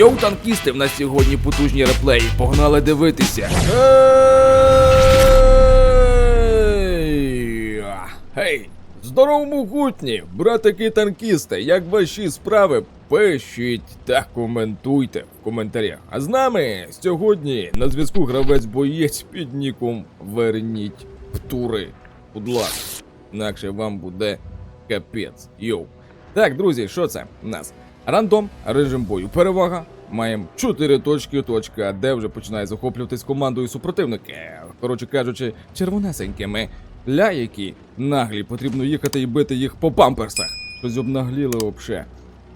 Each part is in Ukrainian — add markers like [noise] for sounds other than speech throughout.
Йоу, танкісти, в нас сьогодні потужні реплеї. Погнали дивитися. Гей! Здорово, могутні! Братики танкісти, як ваші справи? Пишіть та коментуйте в коментарях. А з нами сьогодні на зв'язку гравець боєць під ніком Верніть Птури. Будь ласка, інакше вам буде капець. Йоу. Так, друзі, що це у нас? Рандом, режим бою, перевага. Маємо 4 точки, точка, де вже починає захоплюватись командою супротивники. Коротше кажучи, червонесенькими. Ля які наглі, потрібно їхати і бити їх по памперсах. Щось обнагліли вообще.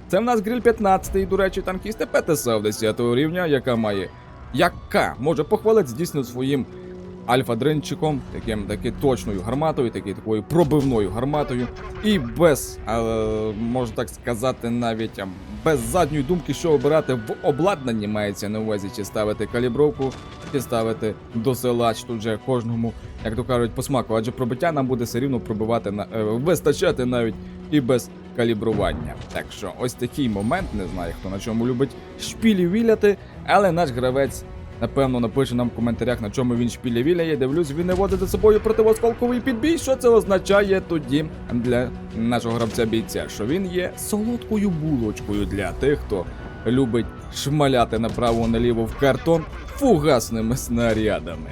Це в нас гриль 15, до речі, танкісти ПТСА 10 рівня, яка має. Яка може похвалити дійсно своїм альфа-дринчиком, таким таки точною гарматою, таки такою пробивною гарматою, і без, е, можна так сказати, навіть без задньої думки, що обирати в обладнанні мається на увазі, чи ставити калібровку, чи ставити досилач тут же кожному, як то кажуть, по смаку, адже пробиття нам буде все рівно пробивати на е, вистачати навіть і без калібрування. Так що ось такий момент, не знаю, хто на чому любить шпілі віляти, але наш гравець. Напевно, напише нам в коментарях, на чому він шпілі віляє. Дивлюсь, він не водить за собою противосколковий підбій. Що це означає тоді для нашого гравця бійця? Що він є солодкою булочкою для тих, хто любить шмаляти направо-наліво в картон фугасними снарядами.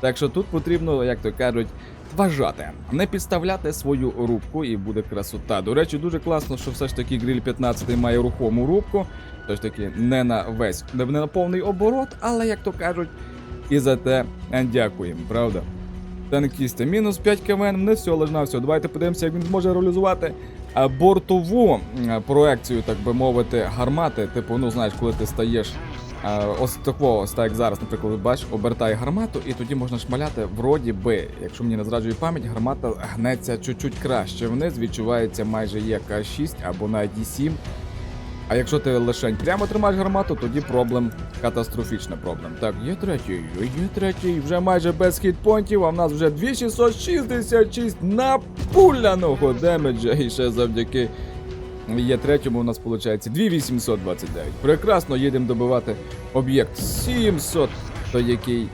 Так що тут потрібно, як то кажуть, вважати, не підставляти свою рубку і буде красота. До речі, дуже класно, що все ж таки гриль 15 має рухому рубку. Все ж таки не на весь, не на повний оборот, але як то кажуть, і за те дякуємо, правда? Танкісти, мінус 5 квн, не все лежна. Давайте подивимося, як він зможе реалізувати бортову проекцію, так би мовити, гармати. Типу, ну знаєш, коли ти стаєш ось такого, ось так як зараз, наприклад, бачиш, обертай гармату, і тоді можна шмаляти вроді би, якщо мені не зраджує пам'ять, гармата гнеться чуть-чуть краще вниз, відчувається майже є К6 або навіть І7. А якщо ти лишень прямо тримаєш гармату, тоді проблем катастрофічна проблем. Так, є третій, є третій, вже майже без хітпонтів, а в нас вже 2666 напуляного демеджа. І ще завдяки є третьому у нас виходить 2829. Прекрасно їдемо добивати об'єкт 700, то який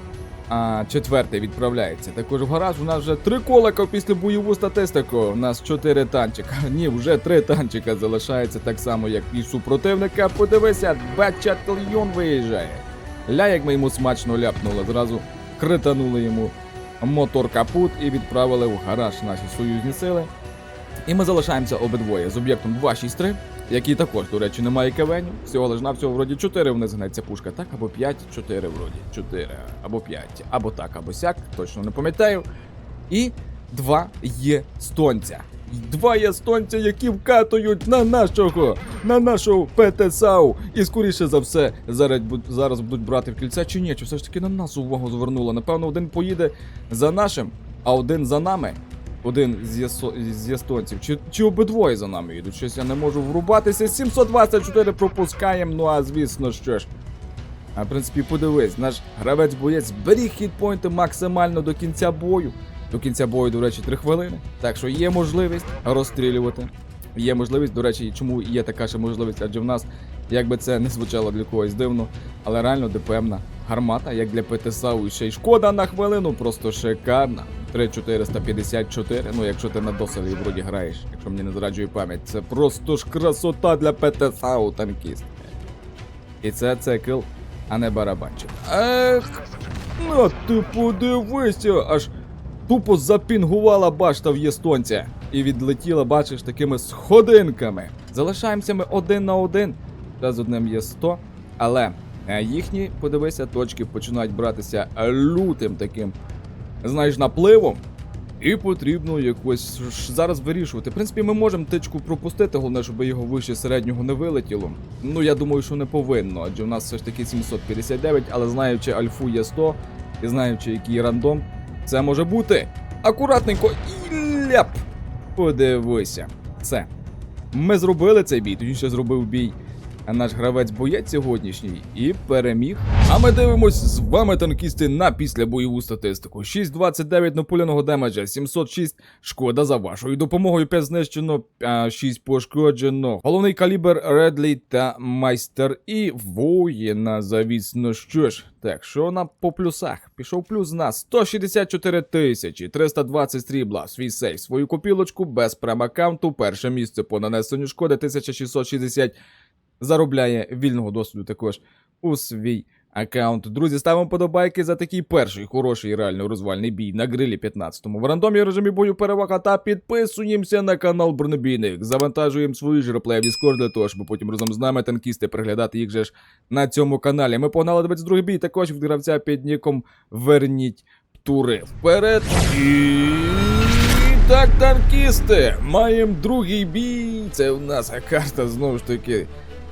а, четвертий відправляється. Також в гараж у нас вже три колика після бойову статистику. У нас чотири танчика. [laughs] Ні, вже три танчика залишається так само, як і супротивника. Подивися, бачатальйон виїжджає. Ля, як ми йому смачно ляпнули, зразу кританули йому мотор капут і відправили в гараж наші союзні сили. І ми залишаємося обидвоє з об'єктом 263, який також, до речі, не має кавеню. Всього лиш на всього вроді 4 вниз гнеться пушка, так, або 5, 4 вроді. 4, або 5, або так, або сяк, точно не пам'ятаю. І два є стонця. Два є які вкатують на нашого, на нашого ПТСАУ. І скоріше за все, зараз, зараз будуть брати в кільця чи ні, чи все ж таки на нас увагу звернуло. Напевно, один поїде за нашим, а один за нами. Один з, естонців, чи, чи обидвоє за нами їдуть? Щось я не можу врубатися. 724 пропускаємо, ну а звісно що ж. А в принципі, подивись, наш гравець-боєць зберіг хітпойнти максимально до кінця бою. До кінця бою, до речі, 3 хвилини. Так що є можливість розстрілювати. Є можливість, до речі, чому є така ще можливість, адже в нас, як би це не звучало для когось дивно, але реально ДПМна гармата, як для ПТСАУ, ще й шкода на хвилину, просто шикарна. 3454, ну якщо ти на досвіді вроді граєш, якщо мені не зраджує пам'ять, це просто ж красота для ПТСАУ танкіст. І це цикл, а не барабанчик. Ех, ну ти подивися, аж тупо запінгувала башта в єстонця. І відлетіла, бачиш, такими сходинками. Залишаємося ми один на один. Та з одним є 100. Але е, їхні, подивися, точки починають братися лютим таким, знаєш, напливом. І потрібно якось зараз вирішувати. В принципі, ми можемо тичку пропустити, головне, щоб його вище середнього не вилетіло. Ну, я думаю, що не повинно, адже в нас все ж таки 759, але знаючи альфу є 100 і знаючи, який рандом, це може бути. Акуратненько і ляп! Подивися. Все. Ми зробили цей бій, точніше зробив бій наш гравець-боєць сьогоднішній і переміг. А ми дивимось з вами танкісти на післябойову статистику. 629 напуляного демеджа, 706 шкода за вашою допомогою. 5 знищено, 6 пошкоджено. Головний калібр Редлі та майстер і воїна, завісно. Що ж, так, що нам по плюсах? Пішов плюс з нас 164 тисячі, 320 срібла, свій сейф, свою копілочку без прем-аккаунту. Перше місце по нанесенню шкоди 1660 заробляє вільного досвіду також у свій аккаунт. Друзі, ставимо подобайки за такий перший хороший реально розвальний бій на грилі 15-му. В рандомі режимі бою перевага та підписуємося на канал Бронебійник. Завантажуємо свої ж реплеї в Discord для того, щоб потім разом з нами танкісти приглядати їх же ж на цьому каналі. Ми погнали 22 бій також від гравця під ніком Верніть тури. Вперед і. Так, танкісти, маємо другий бій. Це у нас карта знову ж таки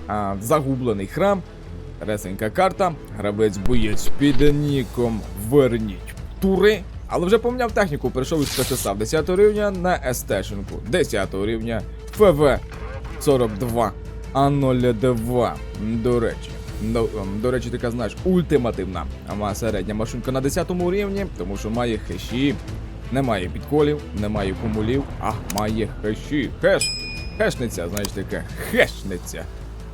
а, загублений храм. Ресенька карта. Гравець боєць під ніком Верніть тури. Але вже поміняв техніку, перейшов із ПТСАВ 10 рівня на СТ-шинку. 10 рівня ФВ 42 А02. До речі. До, ем, до речі, така знаєш, ультимативна середня машинка на 10 рівні, тому що має хеші, немає підколів, немає кумулів, а має хеші. Хеш. Хешниця, знаєш таке, хешниця.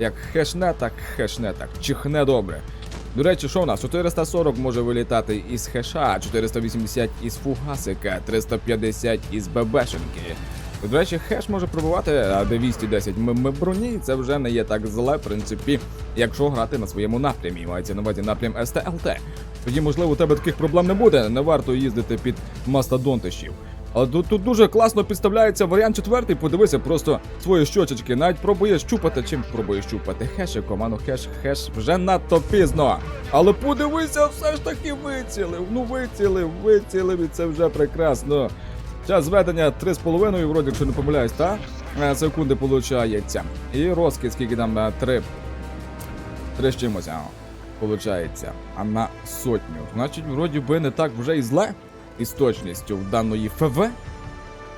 Як хешне, так хешне, так чихне добре. До речі, що у нас? 440 може вилітати із хеша, 480 із фугасика, 350 із ББшенки. До речі, хеш може пробувати а 210 мм броні, це вже не є так зле, в принципі, якщо грати на своєму напрямі. Мається на увазі напрям СТЛТ. Тоді, можливо, у тебе таких проблем не буде, не варто їздити під мастодонтищів. Але тут, тут дуже класно підставляється варіант четвертий. Подивися просто свої щочечки. Навіть пробуєш щупати, чим пробуєш щупати хешиком, а ну хеш, хеш вже надто пізно. Але подивися, все ж таки вицілив. Ну вицілив, вицілив, і це вже прекрасно. Час зведення 3,5, вроді, якщо не помиляюсь, та Е, секунди получається. І розкид, скільки там е, 3. 3 з чимось, а, получається. А на сотню. Значить, вроді би не так вже і зле із точністю в даної ФВ.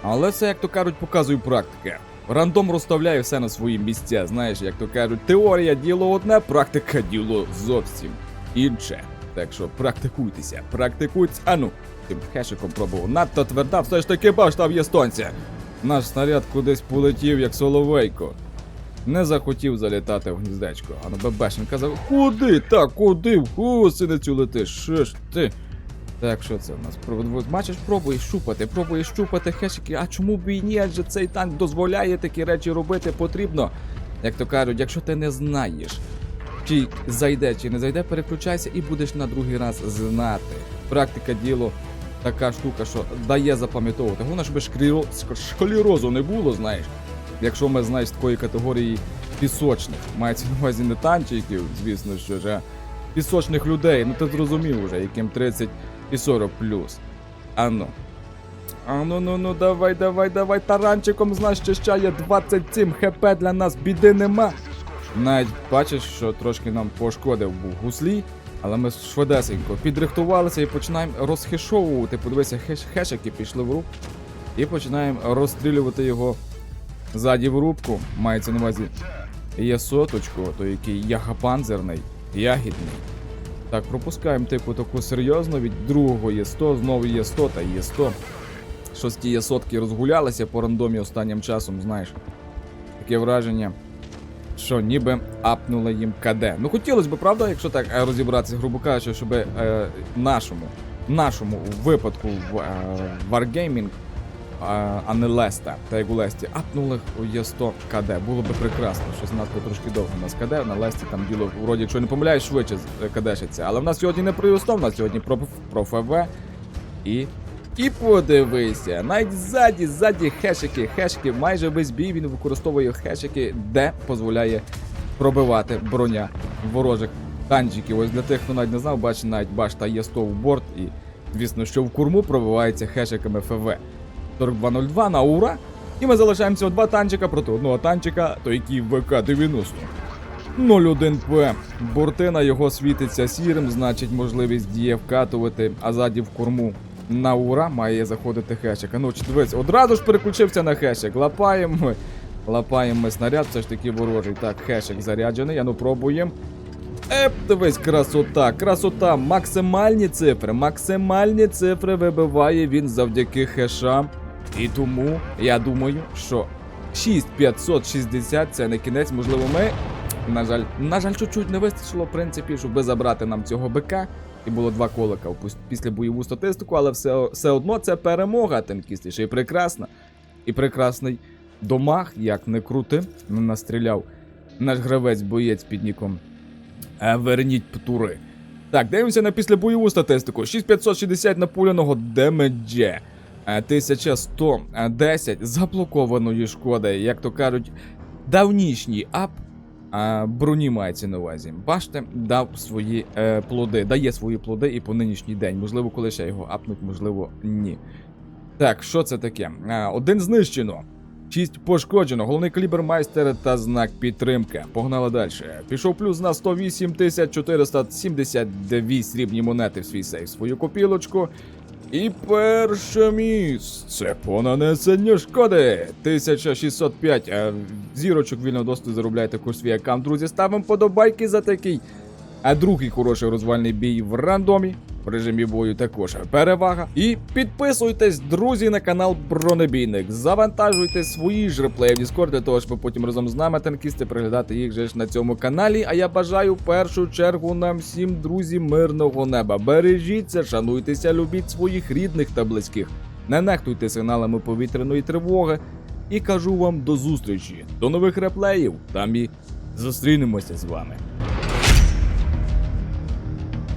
Але це, як то кажуть, показує практика. Рандом розставляє все на свої місця. Знаєш, як то кажуть, теорія діло одне, практика діло зовсім інше. Так що практикуйтеся, практикуйтесь. А ну, тим хешиком пробував. Надто тверда, все ж таки баш там є. Наш снаряд кудись полетів, як соловейко. Не захотів залітати в гніздечко. А ну бебешенька казав, куди? Так, куди? В гусеницю летиш? Що ж ти? Так, що це в нас? Бачиш, пробуєш щупати, пробуєш щупати хешики. А чому б і ні? Адже цей танк дозволяє такі речі робити потрібно. Як то кажуть, якщо ти не знаєш, чи зайде, чи не зайде, переключайся і будеш на другий раз знати. Практика діло така штука, що дає запам'ятовувати. Головне, щоб шкліро... ск- не було, знаєш. Якщо ми знаєш такої категорії пісочних, мається на увазі не танчиків, звісно, що ж, а пісочних людей, ну ти зрозумів уже, яким 30 і 40 плюс. Ану. Ану, ну ну давай, давай, давай, таранчиком знащищає 27 хп для нас, біди нема. Навіть бачиш, що трошки нам пошкодив був гуслі, але ми швидесенько підрихтувалися і починаємо розхешовувати. Подивися, хеш, хешики пішли в рук. І починаємо розстрілювати його ззаді в рубку. Мається на увазі є соточку, то який ягапанзерний, ягідний. Так, пропускаємо типу таку серйозно, від другого є 100, знову є 100 та є 100. Щось ті є сотки розгулялися по рандомі останнім часом, знаєш. Таке враження, що ніби апнули їм КД. Ну хотілося б, правда, якщо так е, розібратися, грубо кажучи, щоб е, нашому, нашому випадку в е, Wargaming, а не Леста, та як у Лесті, апнули у Є100 КД. Було би прекрасно. У нас трошки довго нас КД, на Лесті там діло, вроді, якщо не помиляюсь, швидше е, КДшиться. Але в нас сьогодні не про Є100, в нас сьогодні про, про ФВ і. І подивися, навіть ззаді, ззаді хешики, хешики, майже весь бій він використовує хешики, де дозволяє пробивати броня ворожих танчиків. Ось для тих, хто навіть не знав, бачить навіть башта є 100 в борт, і звісно, що в корму пробивається хешиками ФВ. 4202 на ура. І ми залишаємося два танчика проти одного танчика, то який ВК-90. 01 П. Борти на його світиться сірим, значить можливість діє вкатувати, а ззаді в корму. На ура має заходити хешик. Ну, дивись, одразу ж переключився на хешик. Лапаємо. Лапаємо ми снаряд, все ж таки ворожий. Так, хешик заряджений, а ну пробуємо. Еп, дивись, красота, красота, максимальні цифри, максимальні цифри вибиває він завдяки хешам. І тому я думаю, що 6560 це не кінець, можливо, ми. На жаль, на жаль, чуть-чуть не вистачило, в принципі, щоб забрати нам цього бика. І було два колика після бойову статистику, але все, все одно це перемога. Ще й прекрасна. І прекрасний домах, як не крути, не настріляв наш гравець боєць під ніком Е, Верніть Птури. Так, дивимося на післябойову статистику. 6560 напуляного демеджа. Е, 1110 заблокованої шкоди, як то кажуть, давнішній ап. А, броні мається на увазі. Бачите, дав свої е, плоди, дає свої плоди і по нинішній день. Можливо, коли ще його апнуть, можливо, ні. Так, що це таке? А, один знищено. 6 пошкоджено, головний калібр майстер та знак підтримки. Погнали далі. Пішов плюс на 108 472 срібні монети в свій сейф, свою копілочку. І перше місце по нанесенню шкоди 1605. А зірочок вільного доступу заробляйте курс свій аккаунт. Друзі, ставимо подобайки за такий. А другий хороший розвальний бій в рандомі. В режимі бою також перевага. І підписуйтесь, друзі, на канал Бронебійник. Завантажуйте свої ж реплеї в Discord, для того, щоб потім разом з нами танкісти приглядати їх же ж на цьому каналі. А я бажаю в першу чергу нам всім, друзі, мирного неба. Бережіться, шануйтеся, любіть своїх рідних та близьких. Не нехтуйте сигналами повітряної тривоги. І кажу вам до зустрічі, до нових реплеїв. Там і зустрінемося з вами.